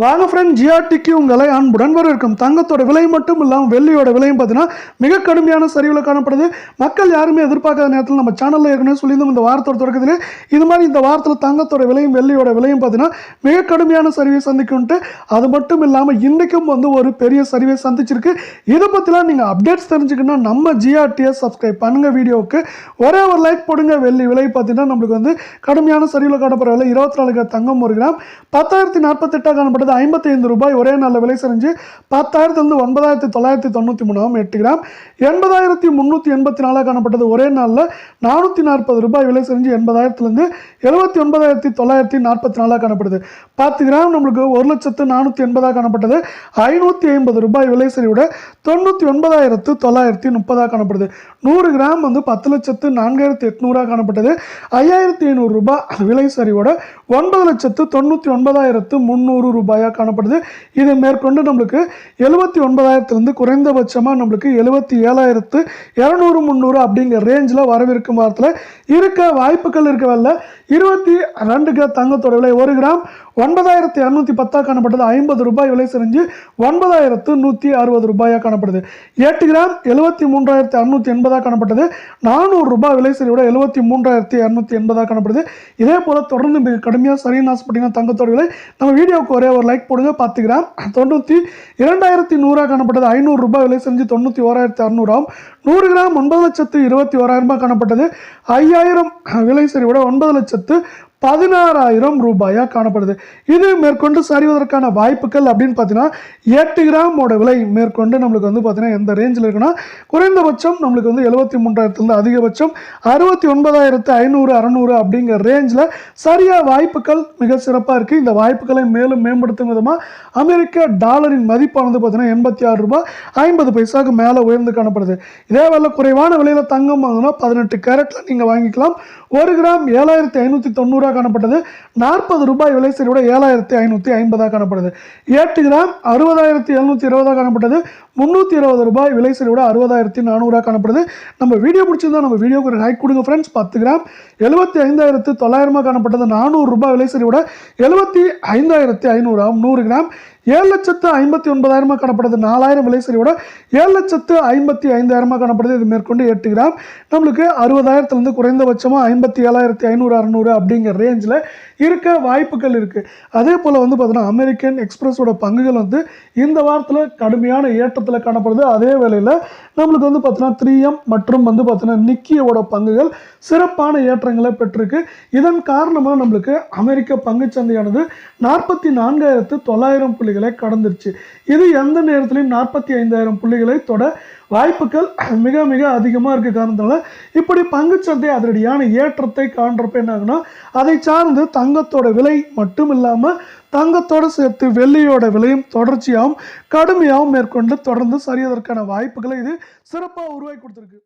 வாங்க ஃப்ரெண்ட் ஜிஆர்டிக்கு உங்களை அன்புடன் வரவேற்கும். தங்கத்தோட விலை மட்டும் இல்லாமல் வெள்ளியோட விலையும் பார்த்தீங்கன்னா மிக கடுமையான சரிவில் காணப்படுது. மக்கள் யாருமே எதிர்பார்க்காத நேரத்தில் நம்ம சேனலில் ஏற்கனவே சொல்லியிருந்தோம் இந்த வாரத்தோட தொடக்கத்திலே. இது மாதிரி இந்த வாரத்தில் தங்கத்தோட விலையும் வெள்ளியோட விலையும் பார்த்தீங்கன்னா மிக கடுமையான சரிவை சந்திக்கும்ட்டு. அது மட்டும் இல்லாமல் இன்றைக்கும் வந்து ஒரு பெரிய சரிவை சந்திச்சிருக்கு. இதை பற்றிலாம் நீங்கள் அப்டேட்ஸ் தெரிஞ்சுக்கணும்னா நம்ம ஜிஆர்டியை சப்ஸ்கிரைப் பண்ணுங்கள் வீடியோவுக்கு. ஒரே ஒரு லைக் போடுங்க. வெள்ளி விலை பார்த்தீங்கன்னா நம்மளுக்கு வந்து கடுமையான சரிவில் காணப்படுற விலை இருபத்தி நாலு கிராம் தங்கம் ஒரு கிராம். பத்தாயிரத்தி நாற்பத்தெட்டாக காணப்படும் விற்கப்பட்டது ஐம்பத்தைந்து ரூபாய் ஒரே நல்ல விலை செஞ்சு பத்தாயிரத்துலேருந்து ஒன்பதாயிரத்தி தொள்ளாயிரத்தி தொண்ணூற்றி மூணாம் எட்டு கிராம் எண்பதாயிரத்தி முந்நூற்றி எண்பத்தி நாலாக காணப்பட்டது ஒரே நாளில் நானூற்றி நாற்பது ரூபாய் விலை செஞ்சு எண்பதாயிரத்துலேருந்து எழுபத்தி ஒன்பதாயிரத்தி தொள்ளாயிரத்தி நாற்பத்தி நாலாக காணப்படுது. பத்து கிராம் நம்மளுக்கு ஒரு லட்சத்து நானூற்றி எண்பதாக காணப்பட்டது. ஐநூற்றி ஐம்பது ரூபாய் விலை சரிவிட தொண்ணூற்றி ஒன்பதாயிரத்து தொள்ளாயிரத்தி முப்பதாக காணப்படுது. நூறு கிராம் வந்து பத்து லட்சத்து நான்காயிரத்தி எட்நூறாக காணப்பட்டது. ஐயாயிரத்தி ஐநூறு ரூபாய் விலை சரிவோட ஒன்பது லட்சத்து தொண்ணூற்றி ஒன்பதாயிரத்து முந்நூறு ரூபாய். ரூபாயாக காணப்படுது. இதை மேற்கொண்டு நம்மளுக்கு எழுபத்தி ஒன்பதாயிரத்துலேருந்து குறைந்தபட்சமாக நம்மளுக்கு எழுபத்தி ஏழாயிரத்து இரநூறு முந்நூறு அப்படிங்கிற ரேஞ்சில் வரவிருக்கும் வாரத்தில் இருக்க வாய்ப்புகள் இருக்கவில்லை. இருபத்தி ரெண்டு கிராம் தங்கத்தோட விலை ஒரு கிராம் ஒன்பதாயிரத்தி இரநூத்தி பத்தாக காணப்பட்டது ஐம்பது ரூபாய் விலை செறிஞ்சு ஒன்பதாயிரத்து நூற்றி அறுபது ரூபாயாக காணப்படுது. எட்டு கிராம் எழுபத்தி மூன்றாயிரத்து அறுநூற்றி எண்பதாக காணப்பட்டது. நானூறு ரூபாய் விலை சரியோட எழுபத்தி மூன்றாயிரத்தி இரநூத்தி எண்பதாக காணப்படுது. இதே போல் தொடர்ந்து மிக கடுமையாக சரியான ஆசைப்பட்டீங்கன்னா தங்கத்தோட விலை. நம்ம வீடியோவுக்கு ஒரே ஒரு லைக் போடுங்க பத்து கிராம். தொண்ணூற்றி இரண்டாயிரத்தி நூறாக காணப்பட்டது. ஐநூறு ரூபாய் விலை செஞ்சு தொண்ணூற்றி ஓராயிரத்தி அறநூறாம் நூறு கிராம் ஒன்பது லட்சத்து இருபத்தி ஓராயிரமாக காணப்பட்டது. ஐயாயிரம் விலை சரிவோட ஒன்பது லட்சத்து பதினாறாயிரம் ரூபாயாக காணப்படுது. இது மேற்கொண்டு சரிவதற்கான வாய்ப்புகள் அப்படின்னு பார்த்தீங்கன்னா எட்டு கிராமோட விலை மேற்கொண்டு நம்மளுக்கு வந்து பார்த்தீங்கன்னா எந்த ரேஞ்சில் இருக்குன்னா குறைந்தபட்சம் நம்மளுக்கு வந்து எழுபத்தி மூன்றாயிரத்துலேருந்து அதிகபட்சம் அறுபத்தி ஒன்பதாயிரத்து ஐநூறு அறநூறு அப்படிங்கிற ரேஞ்சில் சரியாக வாய்ப்புகள் மிக சிறப்பாக இருக்குது இந்த வாய்ப்புகளை மேலும் மேம்படுத்தும் விதமாக அமெரிக்க டாலரின் மதிப்பானது பார்த்தீங்கன்னா எண்பத்தி ஆறு ரூபாய் ஐம்பது பைசாவுக்கு மேலே உயர்ந்து காணப்படுது. இதே வேலை குறைவான விலையில் தங்கம் வாங்கினா பதினெட்டு கேரட்டில் நீங்கள் வாங்கிக்கலாம். ஒரு கிராம் ஏழாயிரத்தி ஐநூற்றி தொண்ணூறாக காணப்பட்டது. நாற்பது ரூபாய் விலை சரியோட ஏழாயிரத்தி ஐநூற்றி ஐம்பதாக காணப்படுது. எட்டு கிராம் அறுபதாயிரத்தி எழுநூற்றி இருபதாக காணப்பட்டது. முந்நூற்றி இருபது ரூபாய் விலை விட அறுபதாயிரத்தி நானூறாக காணப்படுது. நம்ம வீடியோ பிடிச்சிருந்தா நம்ம வீடியோக்கு ஒரு ஹைக் கொடுங்க ஃப்ரெண்ட்ஸ் பத்து கிராம் எழுபத்தி ஐந்தாயிரத்து தொள்ளாயிரமாக காணப்பட்டது. நானூறு ரூபாய் விலை விட எழுபத்தி ஐந்தாயிரத்தி ஐநூறாம் நூறு கிராம் ஏழு லட்சத்து ஐம்பத்தி ஒன்பதாயிரமாக காணப்படுது. நாலாயிரம் விலை சரியோட ஏழு லட்சத்து ஐம்பத்தி ஐந்தாயிரமாக காணப்படுது. இது மேற்கொண்டு எட்டு கிராம். நம்மளுக்கு அறுபதாயிரத்துலேருந்து குறைந்தபட்சமாக ஐம்பத்தி ஏழாயிரத்தி ஐநூறு அறநூறு அப்படிங்கிற ரேஞ்சில் இருக்க வாய்ப்புகள் இருக்குது அதே போல் வந்து பார்த்தீங்கன்னா அமெரிக்கன் எக்ஸ்பிரஸோட பங்குகள் வந்து இந்த வாரத்தில் கடுமையான ஏற்றத்தில் காணப்படுது. அதே வேளையில் நம்மளுக்கு வந்து பார்த்தீங்கன்னா த்ரீ எம் மற்றும் வந்து பார்த்தீங்கன்னா நிக்கியோட பங்குகள் சிறப்பான ஏற்றங்களை பெற்றிருக்கு. இதன் காரணமாக நம்மளுக்கு அமெரிக்க பங்குச்சந்தையானது நாற்பத்தி நான்காயிரத்து தொள்ளாயிரம் புள்ளி புள்ளிகளை கடந்துருச்சு. இது எந்த நேரத்திலையும் நாற்பத்தி ஐந்தாயிரம் புள்ளிகளை தொட வாய்ப்புகள் மிக மிக அதிகமாக இருக்க. காரணத்தால இப்படி பங்குச்சந்தை அதனடியான ஏற்றத்தை காண்றப்ப என்ன ஆகுனா அதை சார்ந்து தங்கத்தோட விலை மட்டும் இல்லாமல் தங்கத்தோடு சேர்த்து வெள்ளியோட விலையும் தொடர்ச்சியாகவும் கடுமையாகவும் மேற்கொண்டு தொடர்ந்து சரியதற்கான வாய்ப்புகளை இது சிறப்பாக உருவாக்கி கொடுத்துருக்கு.